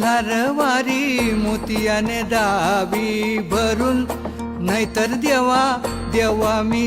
लारवारी मोतियाने दावी भरून नाहीतर देवा देवा मी.